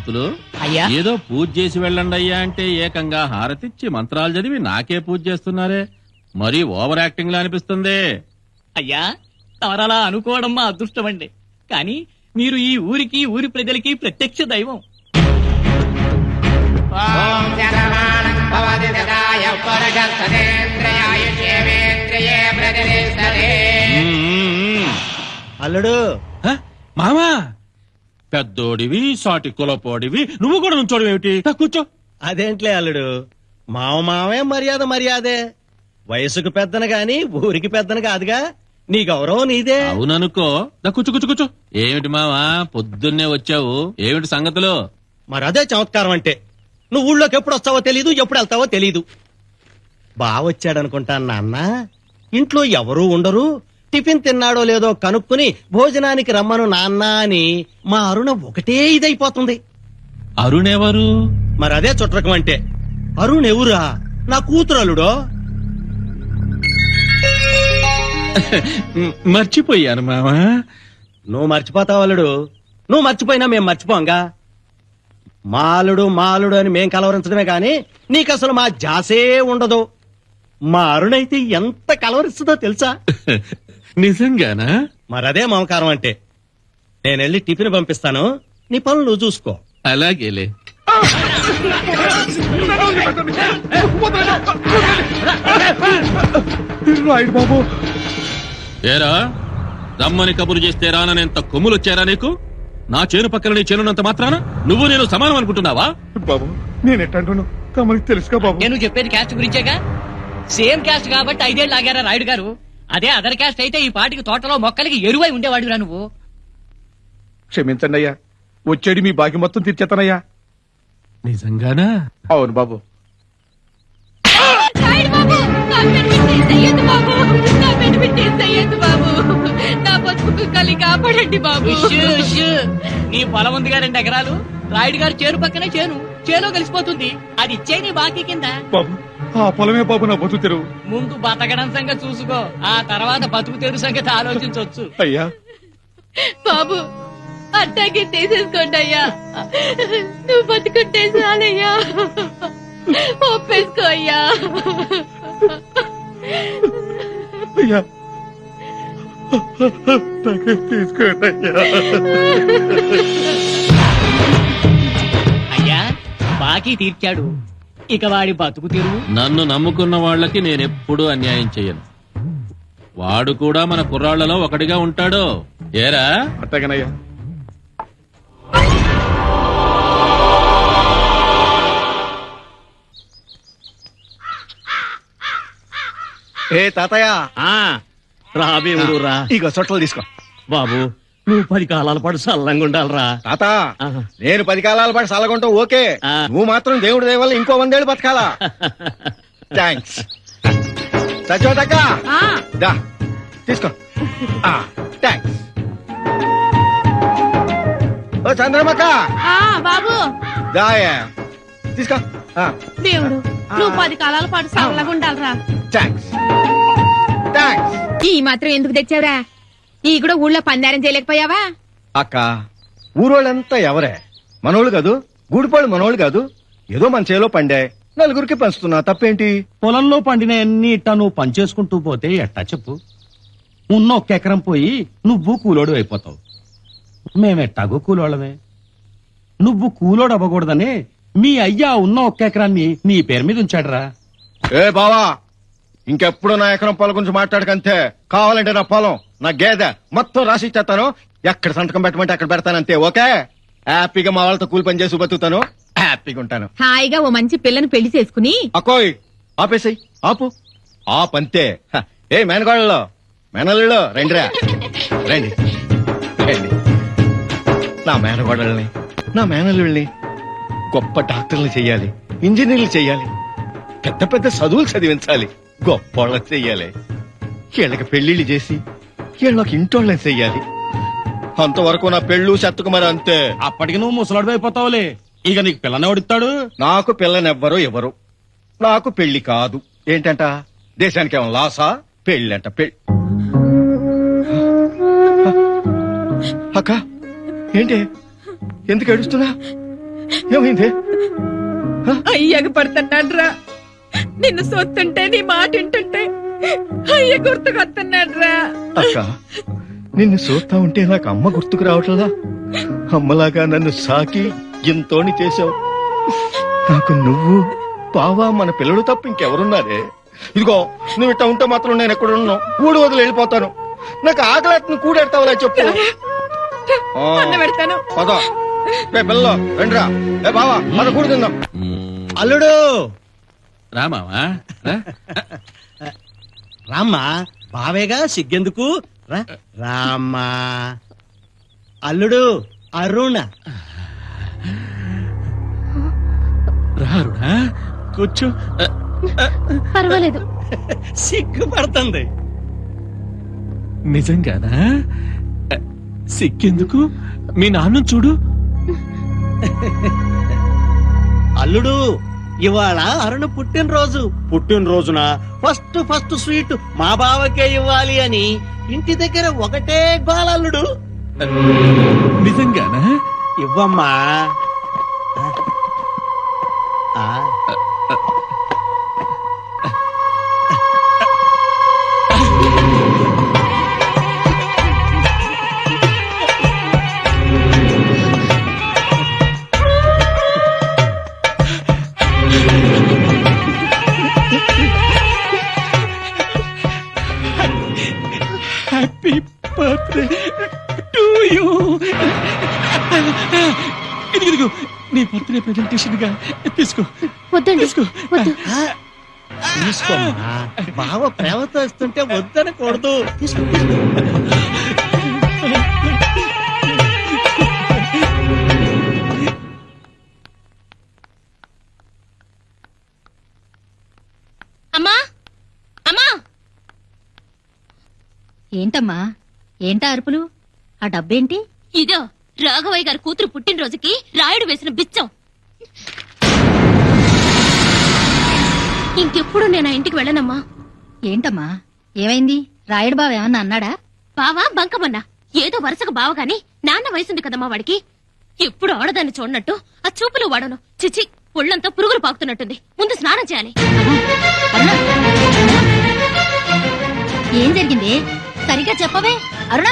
పంతులు అయ్యా. ఏదో పూజ చేసి వెళ్ళండి అయ్యా అంటే ఏకంగా హారతిచ్చి మంత్రాలు చదివి నాకే పూజ చేస్తున్నారే. మరీ ఓవర్ యాక్టింగ్ లా అనిపిస్తుంది. అయ్యా తమరలా అనుకోవడం మా అదృష్టం అండి. కానీ మీరు ఈ ఊరికి ఊరి ప్రజలకి ప్రత్యక్ష దైవం. అల్లుడు. హ? మామా? పెద్దోడివి సాటి కులపోడివి. నువ్వు కూడా నుంచోడు ఏమిటి? దా, కూర్చో. అదేంట్లే అల్లుడు? మావ మావే మర్యాద మర్యాదే. వయసుకు పెద్దన గాని ఊరికి పెద్దన కాదుగా. నీ గౌరవం నీదే. అవుననుకో. దా, కూర్చో కూర్చో కూర్చో. ఏమిటి మావా? పొద్దున్నే వచ్చావు. ఏమిటి సంగతులు? మరి అదే చమత్కారం అంటే. నువ్వు ఊళ్ళోకి ఎప్పుడు వస్తావో తెలీదు ఎప్పుడు వెళ్తావో తెలీదు. బావ వచ్చాడనుకుంటాను నాన్న. ఇంట్లో ఎవరూ ఉండరు టిఫిన్ తిన్నాడో లేదో కనుక్కుని భోజనానికి రమ్మను నాన్న అని మా అరుణ ఒకటే ఇదైపోతుంది. అరుణ్ ఎవరు మరి అదే చుట్టకం అంటే అరుణ్ ఎవరా నా కూతురు అల్లుడో? మ్, మర్చిపోయాను మావా నువ్వు మర్చిపోతావు అల్లుడు. నువ్వు మర్చిపోయినా మేం మర్చిపోంగా. మాలుడు మాలుడు అని మేం కలవరించడమే గాని నీకు అసలు మా జాసే ఉండదు. మా అరుణైతే ఎంత కలవరిస్తుందో తెలుసా? నిజంగానా? మరదే మమకారం అంటే. నేను వెళ్ళి టిఫిన్ పంపిస్తాను. నీ పనులు నువ్వు చూసుకో. అలాగేలే. ఏరా? రమ్మని కబురు చేస్తే రాననేంత కొమ్ములు వచ్చారా నీకు? నా చేను పక్కన నీ చేనున్నంత మాత్రాన? నువ్వు నేను సమానం అనుకుంటున్నావా? బాబు నేను ఎట్టంటున్నాను తమరికి తెలుసుగా బాబు. నేను చెప్పేది క్యాస్ట్ గురించేగా? సేమ్ క్యాస్ట్ కాబట్టి ఐదేళ్ళు ఆగారా రాయుడు గారు? అదే అదర్ క్యాస్ట్ అయితే ఈ పాటికి తోటలో మొక్కలకి ఎరువై ఉండేవాడురా నువ్వు. క్షమించండి అయ్యా వచ్చేది మీ బాకి మొత్తం తీర్చేస్తానయ్యా నిజంగానా? అవును బాబు. నా పొలం ఉందిగా రెండు ఎకరాలు. రాయుడు గారు చేను పక్కనే చేను చేలో కలిసిపోతుంది. అది ఇచ్చే నీ బాకీ కింద. బాబు ఆ పొలమే బాబు నా బతు తెరువు. ముందు బతకడం సంగతి చూసుకో. ఆ తర్వాత బతుకు తెరు సంగతి ఆలోచించవచ్చు అయ్యా. బాబు అట్టాగే తీసేసుకోండి అయ్యా. నువ్వు బతుకుంటే చాలయ్యా. ఒప్పేసుకో అయ్యా. అయ్యా. నాకే తీసుకోండి అయ్యా. బాకీ తీర్చాడు. ఇక వాడి బతుకు తెరువు నన్ను నమ్ముకున్న వాళ్ళకి నేనెప్పుడూ అన్యాయం చెయ్యను. వాడు కూడా మన కుర్రాళ్ళలో ఒకటిగా ఉంటాడు? ఏరా? అట్టగనయ్యా. ఏ తాతయ్య. ఆ రాబేవుడు రా ఇక సొట్టలు తీసుకో. బాబు నువ్వు పది కాలాల పాటు సల్లంగా ఉండాలిరా. తాత. నేను పది కాలాల పాటు సలగొంటావు ఓకే. ఆ. నువ్వు మాత్రం దేవుడి దయ వల్ల ఇంకో వందేళ్ళు బతకాలా. థ్యాంక్స్. సచోటక్క ఆ, దా తీసుకో. థ్యాంక్స్. ఓ చంద్రమక్క ఆ, బాబు. దాయా తీసుకో. దేవుడు నువ్వు పది కాలాల పాటు సరళగా ఉండాలిరా. థ్యాంక్స్. థ్యాంక్స్. ఈ మాత్రం ఎందుకు తెచ్చావురా? ఈ కూడా ఊళ్ళో పందారం చేయలేకపోయావా? అక్క ఊరోళ్ళంతా ఎవరే? మనోళ్ళు కాదు గూడిపాళ్ళు మనోళ్ళు కాదు. ఏదో మన చేలో పండే. నలుగురికి పంచుతున్నా తప్పేంటి? పొలంలో పండిన ఎన్ని ఇట్టా నువ్వు పనిచేసుకుంటూ పోతే ఎట్టా చెప్పు? ఉన్న ఒక్క ఎకరం పోయి నువ్వు కూలోడు అయిపోతావు. మేమెట్టాగో కూలోళ్ళమే. నువ్వు కూలోడు అవ్వకూడదని మీ అయ్యా ఉన్న ఒక్క ఎకరాన్ని నీ పేరు మీద ఉంచాడురా. ఏ బావా ఇంకెప్పుడు నా ఎకరం పొలం గురించి మాట్లాడకంతే? కావాలంటే నా పొలం. నా గేదె మొత్తం రాసి ఇచ్చేస్తాను. ఎక్కడ సంతకం పెట్టమంటే అక్కడ పెడతానంతే ఓకే? హ్యాపీగా మా వాళ్ళతో కూలి పని చేసి బతుకుతాను. హ్యాపీగా ఉంటాను. హాయిగా ఓ మంచి పిల్లని పెళ్ళి చేసుకుని. అకోయ్ ఆపేసాయి ఆపు. ఆపంతే. హ, ఏ మేనగాళ్ళలో? మేనల్లో రండిరా. రండి. రండి. నా మేనగోడల్ని నా మేనల్లుల్ని గొప్ప డాక్టర్లు చెయ్యాలి ఇంజనీర్లు చెయ్యాలి పెద్ద పెద్ద చదువులు చదివించాలి గొప్పోళ్ళని చెయ్యాలి వీళ్ళకి పెళ్ళిళ్ళు చేసి వీళ్ళకి ఇంటోళ్ళని చెయ్యాలి? అంతవరకు నా పెళ్ళు చెత్తకు మరి అంతే. అప్పటికి నువ్వు ముసలాడు అయిపోతావులే. ఇక నీకు పిల్లని ఎవడిస్తాడు? నాకు పిల్లనెవ్వరు ఎవరు. నాకు పెళ్ళి కాదు. ఏంటంట? దేశానికి ఏమో లాసా? పెళ్ళి అంట పెళ్ళి అక్క ఏంటి? ఎందుకు ఏడుస్తున్నా? ఏమైంది? అయ్యకు పడుతున్నాడు రా నిన్ను సొత్తుంటే నీ మాట వింటుంటే అయ్య గుర్తుకొస్తున్నాడు రా అక్క నిన్ను చూస్తా ఉంటే నాకు అమ్మ గుర్తుకు రావట్లేదా? అమ్మలాగా నన్ను సాకి ఎంతోని చేశావు. నాకు నువ్వు బావా మన పిల్లలు తప్ప ఇంకెవరున్నారే? ఇదిగో నువ్వు ఇట్లా ఉంటే మాత్రం నేను ఎక్కడ ఉన్నాను? కూడి వదిలి వెళ్ళిపోతాను. నాకు ఆకలి కూడెడతావులే చెప్పు. ఆ, అన్న పెడతాను. పద. రే పిల్ల రండిరా. ఏ బావా మన కూడి తిందాం. అల్లుడు! రామావా. రామ్మా బావేగా సిగ్గెందుకు? రా రామ్మా. అల్లుడు అరుణ. రారుడా కూర్చో. పర్వాలేదు. సిగ్గుపడుతుంది. నిజంగానా? సిక్కెందుకు మీ నాన్న చూడు. అల్లుడు ఇవాళ అరుణ పుట్టినరోజు. పుట్టినరోజున? ఫస్ట్ ఫస్ట్ స్వీట్ మా బావకే ఇవ్వాలి అని ఇంటి దగ్గర ఒకటే గోలల్లుడు. నిజంగానా? ఇవ్వమ్మా. హ్యాపీ బర్త్డే టు యూ ఇదిగో నీ బర్త్డే ప్రెజెంటేషన్గా తీసుకో. వద్దండి తీసుకో. వద్దు. తీసుకోమ్మా. బావ ప్రేమతో ఇస్తుంటే వద్దనకూడదు. తీసుకో తీసుకో. ఏంటమ్మా? ఏంటా అరుపులు? ఆ డబ్బేంటి? ఇదో రాఘవయ్య గారి కూతురు పుట్టినరోజుకి రాయుడు వేసిన బిచ్చం. ఇంకెప్పుడు నేను ఆ ఇంటికి వెళ్ళనమ్మా. ఏంటమ్మా? ఏమైంది? రాయుడు బావ ఏమన్నా అన్నాడా? బావా బంకమన్నా? ఏదో వరుసగా బావ గాని నాన్న వయసుంది కదమ్మా వాడికి. ఎప్పుడు ఆడదాన్ని చూడనట్టు ఆ చూపులు వాడను. చిచి ఒళ్ళంతా పురుగులు పాకుతున్నట్టుంది. ముందు స్నానం చేయాలి. ఏం జరిగింది? సరిగ్గా చెప్పవే అరుణ.